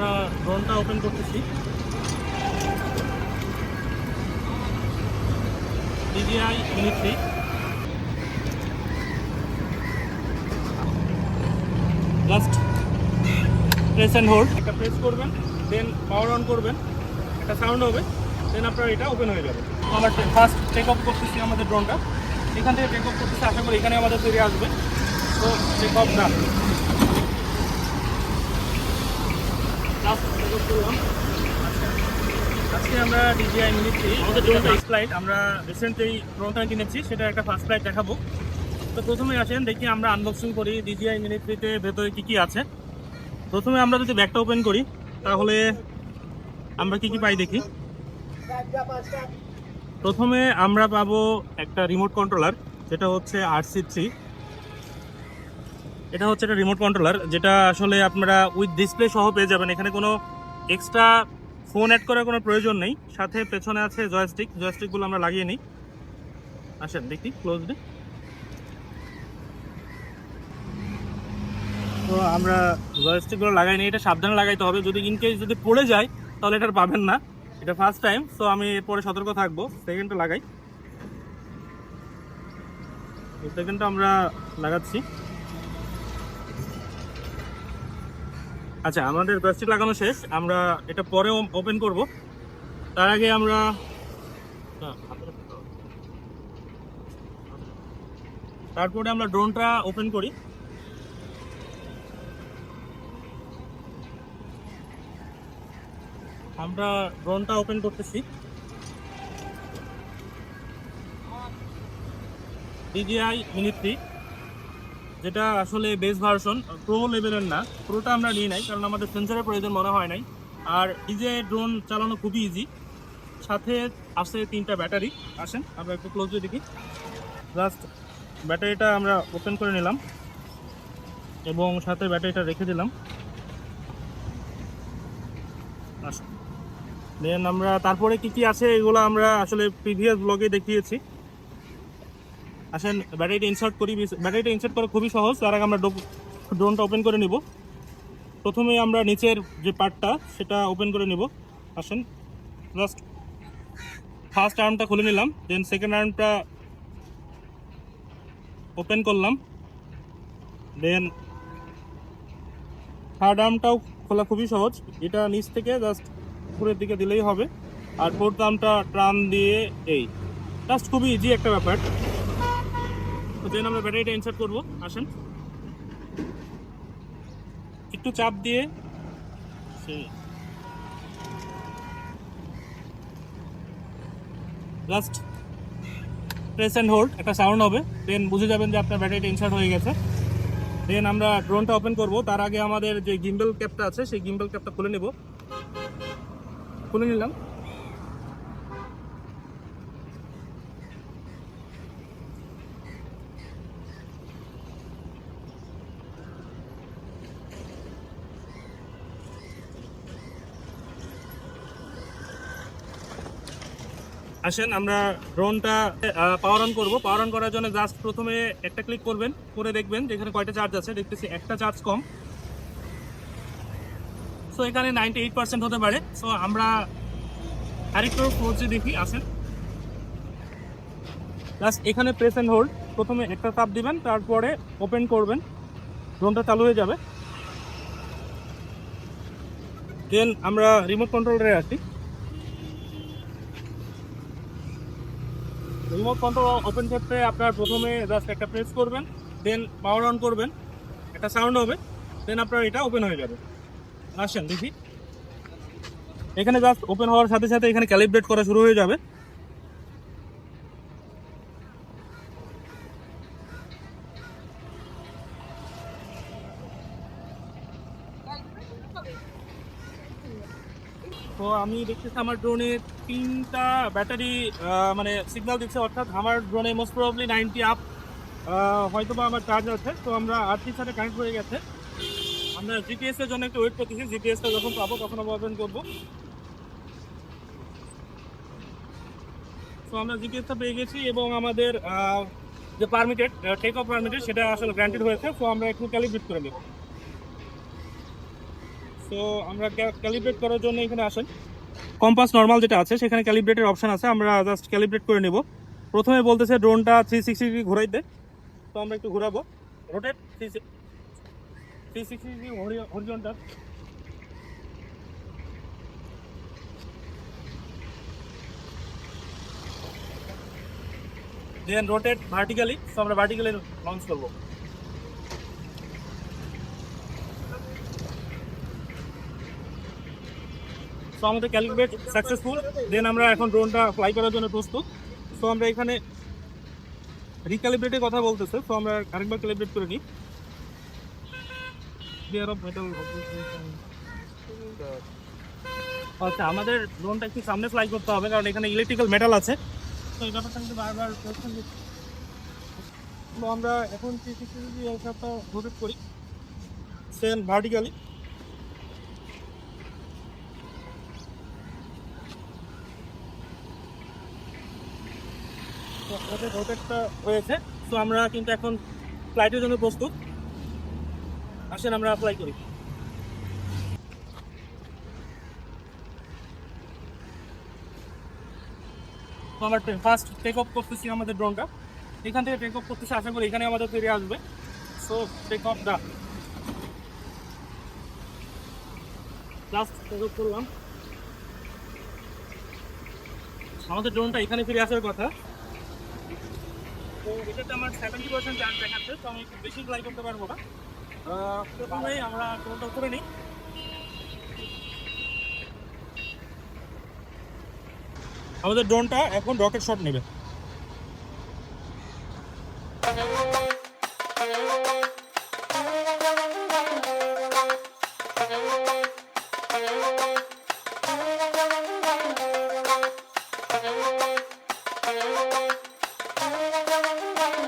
আমরা ড্রোনটা ওপেন করতেছি। DJI mini three just press and hold একটা প্রেস করবেন দেন পাওয়ার অন করবেন। একটা সাউন্ড হবে দেন আপনার এটা ওপেন হয়ে যাবে। আমরা ফার্স্ট টেক অফ করতেছি আমাদের ড্রোনটা এখান থেকে টেক অফ করতেছি, আশা করি এখানে আমাদের তৈরি আসবে। তো টেক অফ ডান করলাম আজকে আমরা ডিজিআই মিনিট্রি আমাদের ড্রোনটা ফার্স্ট ফ্লাইট আমরা রিসেন্টলি ড্রোনটা কিনেছি সেটা একটা ফার্স্ট ফ্লাইট দেখাবো। তো প্রথমে আসেন দেখি আমরা আনবক্সিং করি ডিজিআই মিনিট্রিতে ভেতরে কি কি আছে। প্রথমে আমরা যদি ব্যাগটা ওপেন করি তাহলে আমরা কি কি পাই দেখি। প্রথমে আমরা পাবো একটা রিমোট কন্ট্রোলার যেটা হচ্ছে আরসি থ্রি এটা হচ্ছে একটা রিমোট কন্ট্রোলার যেটা আসলে আপনারা উইথ ডিসপ্লে সহ পেয়ে যাবেন। এখানে কোনো এক্সট্রা ফোন অ্যাড করার কোনো প্রয়োজন নেই। সাথে পেছনে আছে জয়স্টিক জয়স্টিকগুলো আমরা লাগিয়ে নিই। আসেন, দেখি ক্লোজলি তো আমরা জয়স্টিকগুলো লাগাই নিই, এটা সাবধানে লাগাইতে হবে। যদি ইন কেস যদি পড়ে যায়, তাহলে এটা পাবেন না। এটা ফার্স্ট টাইম সো আমি পরে সতর্ক থাকব। সেকেন্ডটা লাগাই। সেকেন্ডটা আমরা লাগাচ্ছি। আচ্ছা আমাদের জয়স্টিক লাগানো শেষ। আমরা এটা পরে ওপেন করব। তার আগে আমরা তারপরে আমরা ড্রোনটা ওপেন করি। আমরা ড্রোনটা ওপেন করতেছি। ডিজিআই মিনি থ্রি যেটা আসলে বেস ভার্সন প্রো লেভেলের না। প্রোটা আমরা নিয়ে নাই, কারণ আমাদের সেন্সারের প্রয়োজন মনে হয় নাই। আর ডিজে ড্রোন চালানো খুবই ইজি সাথে আছে তিনটা ব্যাটারি। আসেন, আমরা একটু ক্লোজ দেখি। জাস্ট ব্যাটারিটা আমরা ওপেন করে নিলাম। এবং সাথে ব্যাটারিটা রেখে দিলাম। আসুন। দেন আমরা তারপরে কি কি আছে, এগুলো আমরা আসলে প্রিভিয়াস ব্লগে দেখিয়েছি। আসেন ব্যাটারিটা ইনসার্ট করি ব্যাটারিটা ইনসার্ট করা খুবই সহজ। তার আগে আমরা ড্রোনটা ওপেন করে নিব। প্রথমে আমরা নিচের যে পার্টটা সেটা ওপেন করে নিব। আসেন জাস্ট ফার্স্ট আর্মটা খুলে নিলাম দেন সেকেন্ড আর্মটা ওপেন করলাম। দেন থার্ড আর্মটাও খোলা খুবই সহজ। এটা নিচ থেকে জাস্ট উপরের দিকে দিলেই হবে। আর ফোর্থ আর্মটা টান দিয়ে এই। জাস্ট খুবই ইজি একটা ব্যাপার। দেন আমরা ব্যাটারিটা ইনসার্ট করব। আসেন। একটু চাপ দিয়ে। জাস্ট প্রেস অ্যান্ড হোল্ড একটা সাউন্ড হবে। দেন বুঝে যাবেন যে আপনার ব্যাটারিটা ইনসার্ট হয়ে গেছে। দেন আমরা ড্রোনটা ওপেন করব। তার আগে আমাদের যে গিম্বল ক্যাপটা আছে, সেই গিম্বল ক্যাপটা খুলে নেব। খুলে নিলাম। আসেন, আমরা ড্রোনটা পাওয়ার অন করব। পাওয়ার অন করার জন্য জাস্ট প্রথমে একটা ক্লিক করবেন, করে দেখবেন যে এখানে কয়টা চার্জ আছে। দেখতেছি একটা চার্জ কম। সো এখানে নাইনটি এইট পার্সেন্ট হতে পারে। সো আমরা আরেকটু ক্লোজে দেখি, আসেন। জাস্ট এখানে প্রেস অ্যান্ড হোল্ড প্রথমে একটা চাপ দিবেন, তারপরে ওপেন করবেন। ড্রোনটা চালু হয়ে যাবে। দেন আমরা রিমোট কন্ট্রোলারে আসি। রিমোট কন্ট্রোল ওপেন করতে আপনার প্রথমে জাস্ট একটা প্রেস করবেন দেন পাওয়ার অন করবেন, একটা সাউন্ড হবে দেন আপনার এটা ওপেন হয়ে যাবে। আসেন দেখি। এখানে জাস্ট ওপেন হওয়ার সাথে সাথে এখানে ক্যালিব্রেট করা শুরু হয়ে যাবে। আমি দেখতেছি আমার ড্রোনে তিনটা ব্যাটারি মানে সিগন্যাল দিচ্ছে, অর্থাৎ আমার ড্রোনে মোস্ট প্রবলি নাইনটি আপ হয়তো বা আমার চার্জ আছে। তো আমরা আর্থিক সাথে কানেক্ট হয়ে গেছে। আমরা জিপিএস এর জন্য একটু ওয়েট করতেছি। জিপিএসটা যখন পাবো, তখন আমরা ওপেন করব। তো আমরা জিপিএসটা পেয়ে গেছি এবং আমাদের যে পারমিটেড টেক অফ পারমিটেড সেটা আসলে গ্রান্টেড হয়েছে। তো আমরা একটু ক্যালিব্রেট করে নেব। সো আমরা ক্যালিব্রেট করার জন্য এখানে আসেন। কম্পাস নর্মাল যেটা আছে, সেখানে ক্যালিব্রেটের অপশন আছে। আমরা জাস্ট ক্যালিব্রেট করে নেব। প্রথমে বলতেছে ড্রোনটা থ্রি সিক্সটি ডিগ্রি ঘোরাইতে। তো আমরা একটু ঘোরাবো। Rotate three three sixty degree horizontal then rotate vertically so আমরা ভার্টিক্যালি লঞ্চ করব। সো আমাদের ক্যালকুলেট সাকসেসফুল দেন আমরা এখন ড্রোনটা ফ্লাই করার জন্য প্রস্তুত। সো আমরা এখানে রিক্যালিব্রেটের কথা বলতেছে। সো আমরা আরেকবার ক্যালিব্রেট করে নিই। আচ্ছা আমাদের ড্রোনটা একটু সামনে ফ্লাই করতে হবে, কারণ এখানে ইলেকট্রিক্যাল মেটাল আছে। তো এই ব্যাপারটা কিন্তু বারবার আমরা এখন সিক্সটি ডিগ্রি এইসবটা রোটেট করি সেন ভার্টিক্যালি তো ওদের রোটেটটা হয়েছে তো আমরা কিন্তু এখন ফ্লাইটের জন্য প্রস্তুত। আসেন, আমরা অ্যাপ্লাই করি। আমরা ফার্স্ট টেক অফ করতেছি আমাদের ড্রোনটা এখান থেকে টেক অফ করতেছি, আশা করি এখানে আমাদের ফিরে আসবে। So take off the last take off করলাম। আমাদের ড্রোনটা এখানে ফিরে আসার কথা। তো আমার দেখাচ্ছে, তো আমি বেশি করতে পারব না। আমরা করে নিই। আমাদের ড্রোনটা এখন রকেট শট নেবে। আমরা এখন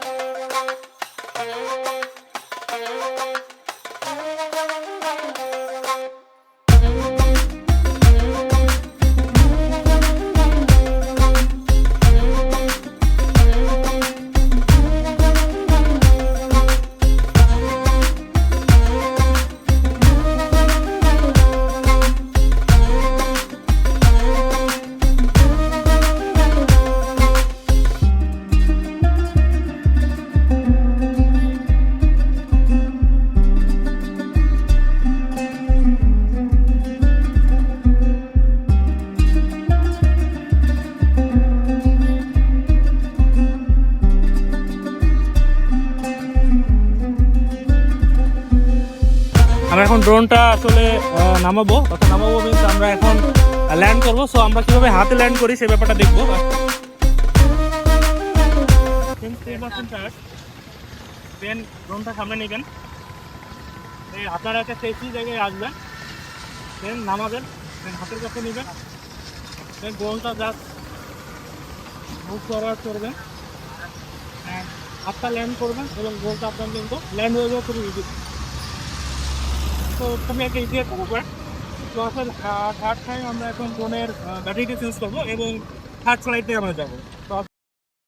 ড্রোনটা আসলে নামাবো। অর্থাৎ নামাবো মিনস আমরা এখন ল্যান্ড করব। সো আমরা কীভাবে হাতে ল্যান্ড করি সেই ব্যাপারটা দেখব। দেন ড্রোনটা সামনে নেবেন। এই আপনারা একটা সেফটি জায়গায় আসবেন। দেন নামাবেন। দেন হাতের কাছে নেবেন। দেন ড্রোনটা জাস্ট মুভ ফরওয়ার্ড করবেন। হাতটা ল্যান্ড করবেন এবং ড্রোনটা আপনার কিন্তু ল্যান্ড হয়ে যাওয়া খুবই ইজি তো তুমি একটা ইতিহাস করব তো আসলে থার্ড টাইম আমরা এখন ড্রোনের ব্যাটারিটা চেঞ্জ করব এবং থার্ড ফ্লাইটে আমরা যাব।